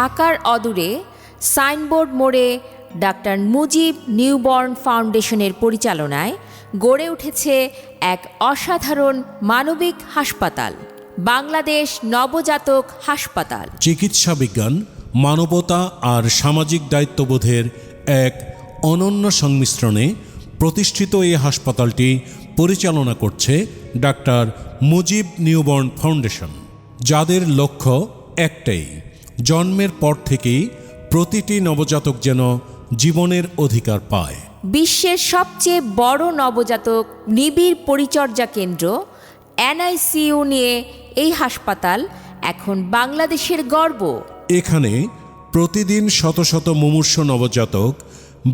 ঢাকার অদূরে সাইনবোর্ড মোড়ে ডাক্তার মুজিব নিউবর্ন ফাউন্ডেশনের পরিচালনায় গড়ে উঠেছে এক অসাধারণ মানবিক হাসপাতাল, বাংলাদেশ নবজাতক হাসপাতাল। চিকিৎসা বিজ্ঞান, মানবতা আর সামাজিক দায়িত্ববোধের এক অনন্য সংমিশ্রণে প্রতিষ্ঠিত এই হাসপাতালটি পরিচালনা করছে ডাক্তার মুজিব নিউবর্ন ফাউন্ডেশন, যাদের লক্ষ্য একটাই জন্মের পর থেকেই প্রতিটি নবজাতক যেন জীবনের অধিকার পায়। বিশ্বের সবচেয়ে বড় নবজাতক নিবিড় পরিচর্যা কেন্দ্র এনআইসিইউ নিয়ে এই হাসপাতাল এখন বাংলাদেশের গর্ব। এখানে প্রতিদিন শত শত মুমূর্ষ নবজাতক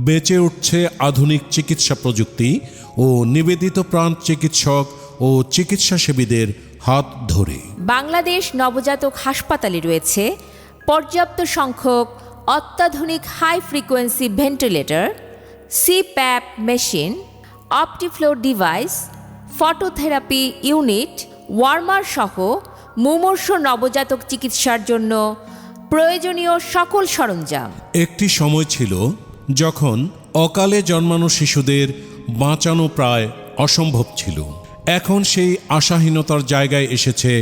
বেঁচে উঠছে আধুনিক চিকিৎসা প্রযুক্তি ও নিবেদিত প্রাণ চিকিৎসক ও চিকিৎসাসেবীদের হাত ধরে। বাংলাদেশ নবজাতক হাসপাতালে রয়েছে পর্যাপ্ত সংখ্যক অত্যাধুনিক high frequency ventilator CPAP machine Optiflow device phototherapy unit warmer সহ মুমূর্ষ নবজাতক চিকিৎসার জন্য প্রয়োজনীয় সকল সরঞ্জাম। একটি সময় ছিল যখন অকালে জন্মানো শিশুদের বাঁচানো প্রায় অসম্ভব ছিল। এখন সেই আশাহীনতার জায়গায় এসেছে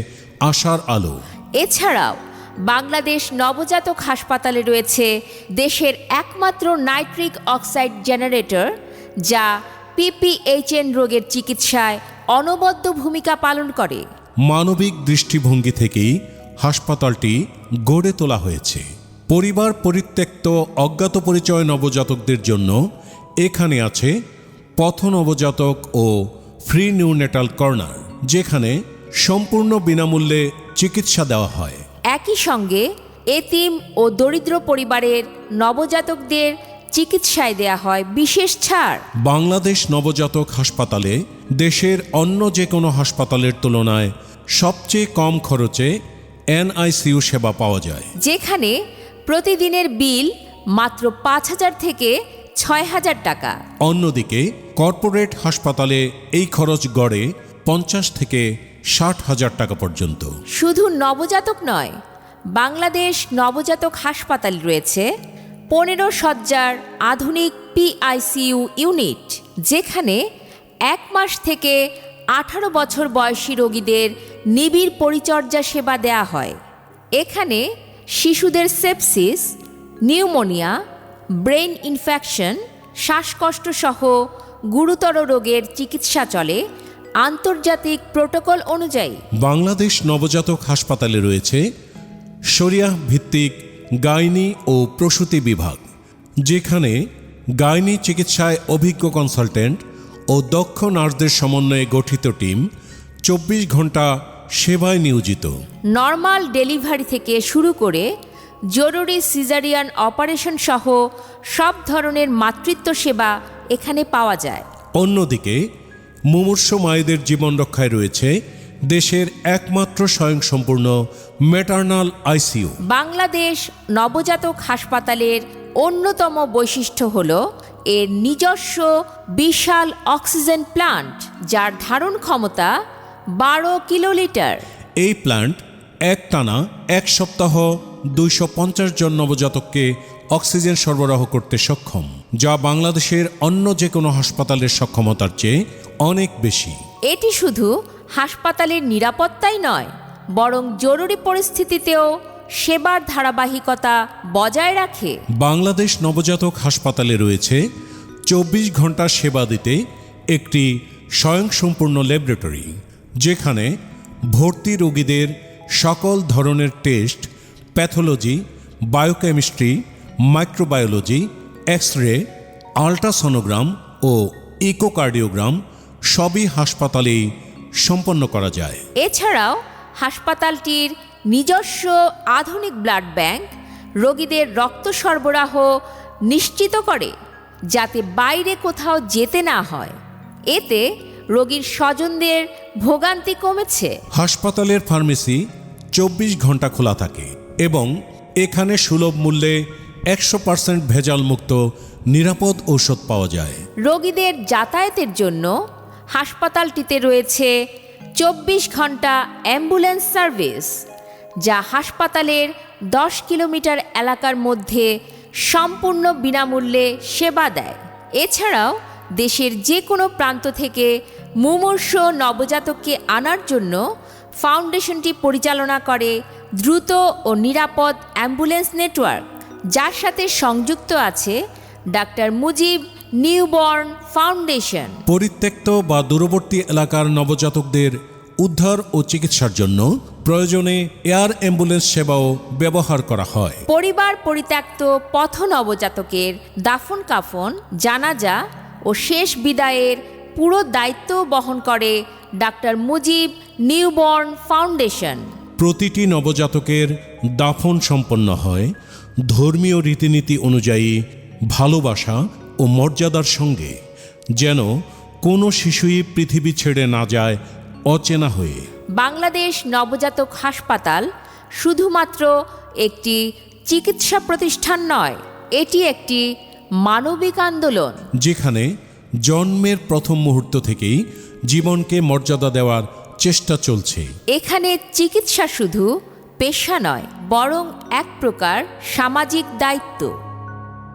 আশার আলো। এছাড়াও বাংলাদেশ নবজাতক হাসপাতালে রয়েছে দেশের একমাত্র নাইট্রিক অক্সাইড জেনারেটর, যা পিপিএইচএন রোগের চিকিৎসায় অনবদ্য ভূমিকা পালন করে। মানবিক দৃষ্টিভঙ্গি থেকেই হাসপাতালটি গড়ে তোলা হয়েছে। পরিবার পরিত্যক্ত অজ্ঞাত পরিচয় নবজাতকদের জন্য এখানে আছে পথ নবজাতক ও ফ্রি নিউনেটাল কর্নার, যেখানে সম্পূর্ণ বিনামূল্যে চিকিৎসা দেওয়া হয়। একই সঙ্গে এতিম ও দরিদ্র পরিবারের নবজাতকদের চিকিৎসায় দেয়া হয় বিশেষ ছাড়। বাংলাদেশ নবজাতক হাসপাতালে দেশের অন্য যে কোনো হাসপাতালের তুলনায় সবচেয়ে কম খরচে এনআইসিইউ সেবা পাওয়া যায়। যেখানে প্রতিদিনের বিল মাত্র পাঁচ হাজার থেকে ছয় হাজার টাকা। অন্যদিকে কর্পোরেট হাসপাতালে এই খরচ গড়ে পঞ্চাশ থেকে ষাট হাজার টাকা পর্যন্ত। শুধু নবজাতক নয়, বাংলাদেশ নবজাতক হাসপাতাল রয়েছে, পনেরো সজ্জার আধুনিক পিআইসিইউ ইউনিট, যেখানে এক মাস থেকে আঠারো বছর বয়সী রোগীদের নিবিড় পরিচর্যা সেবা দেয়া হয়। এখানে শিশুদের সেপসিস, নিউমোনিয়া ব্রেন ইনফেকশন শ্বাসকষ্ট সহ গুরুতর রোগের চিকিৎসা চলে আন্তর্জাতিক প্রোটোকল অনুযায়ী। বাংলাদেশ নবজাতক হাসপাতালে রয়েছে শরিয়াহ ভিত্তিক গাইনি ও প্রসূতি বিভাগ যেখানে গাইনি চিকিৎসায় অভিজ্ঞ কনসালটেন্ট ও দক্ষ নার্সদের সমন্বয়ে গঠিত টিম চব্বিশ ঘণ্টা সেবায় নিয়োজিত। নর্মাল ডেলিভারি থেকে শুরু করে জরুরি সিজারিয়ান অপারেশন সহ সব ধরনের মাতৃত্ব সেবা এখানে পাওয়া যায়। অন্যদিকে মুমূর্ষ মায়েদের জীবন রক্ষায় রয়েছে দেশের একমাত্র স্বয়ংসম্পূর্ণ ম্যাটার্নাল আইসিইউ বাংলাদেশ নবজাতক হাসপাতালের অন্যতম বৈশিষ্ট্য হল এর নিজস্ব বিশাল অক্সিজেন প্লান্ট যার ধারণ ক্ষমতা বারো কিলোলিটার। এই প্ল্যান্ট একটানা এক সপ্তাহ দুইশো পঞ্চাশ জন নবজাতককে অক্সিজেন সরবরাহ করতে সক্ষম যা বাংলাদেশের অন্য যে কোনো হাসপাতালের সক্ষমতার চেয়ে অনেক বেশি। এটি শুধু হাসপাতালের নিরাপত্তাই নয় বরং জরুরি পরিস্থিতিতেও সেবার ধারাবাহিকতা বজায় রাখে। বাংলাদেশ নবজাতক হাসপাতালে রয়েছে চব্বিশ ঘণ্টা সেবা দিতে একটি স্বয়ংসম্পূর্ণ ল্যাবরেটরি যেখানে ভর্তি রোগীদের সকল ধরনের test pathology biochemistry microbiology X ray ultrasonogram ও ইকোকার্ডিওগ্রাম সবই হাসপাতালেই সম্পন্ন করা যায়। এছাড়াও হাসপাতালটির নিজস্ব আধুনিক ব্লাড ব্যাংক রোগীদের রক্ত সরবরাহ নিশ্চিত করে যাতে বাইরে কোথাও যেতে না হয়। এতে রোগীর স্বজনদের ভোগান্তি কমেছে। হাসপাতালের ফার্মেসি চব্বিশ ঘণ্টা খোলা থাকে এবং এখানে সুলভ মূল্যে একশো পার্সেন্ট ভেজালমুক্ত নিরাপদ ঔষধ পাওয়া যায়। রোগীদের যাতায়াতের জন্য হাসপাতালটিতে রয়েছে চব্বিশ ঘণ্টা অ্যাম্বুলেন্স সার্ভিস, যা হাসপাতালের দশ কিলোমিটার এলাকার মধ্যে সম্পূর্ণ বিনামূল্যে সেবা দেয়। এছাড়াও দেশের যে কোনো প্রান্ত থেকে মুমূর্ষ নবজাতককে আনার জন্য ফাউন্ডেশনটি পরিচালনা করে দ্রুত ও নিরাপদ অ্যাম্বুলেন্স নেটওয়ার্ক, যার সাথে সংযুক্ত আছে ডাক্তার মুজিব নিউবর্ন ফাউন্ডেশন পরিত্যক্ত বা দূরবর্তী এলাকার নবজাতকদের উদ্ধার ও চিকিৎসার জন্য প্রয়োজনে এয়ার অ্যাম্বুলেন্স সেবাও ব্যবহার করা হয়। পরিবার পরিত্যক্ত পথ নবজাতকের দাফন কাফন জানাজা ও শেষ বিদায়ের পুরো দায়িত্ব বহন করে ডাক্তার মুজিব নিউবর্ন ফাউন্ডেশন প্রতিটি নবজাতকের দাফন সম্পন্ন হয়। ধর্মীয় রীতিনীতি অনুযায়ী ভালোবাসা ও মর্যাদার সঙ্গে যেন কোনো শিশুই পৃথিবী ছেড়ে না যায় অচেনা হয়ে। বাংলাদেশ নবজাতক হাসপাতাল শুধুমাত্র একটি চিকিৎসা প্রতিষ্ঠান নয় এটি একটি মানবিক আন্দোলন। যেখানে জন্মের প্রথম মুহূর্ত থেকেই জীবনকে মর্যাদা দেওয়ার চেষ্টা চলছে। এখানে চিকিৎসা শুধু পেশা নয় বরং এক প্রকার সামাজিক দায়িত্ব।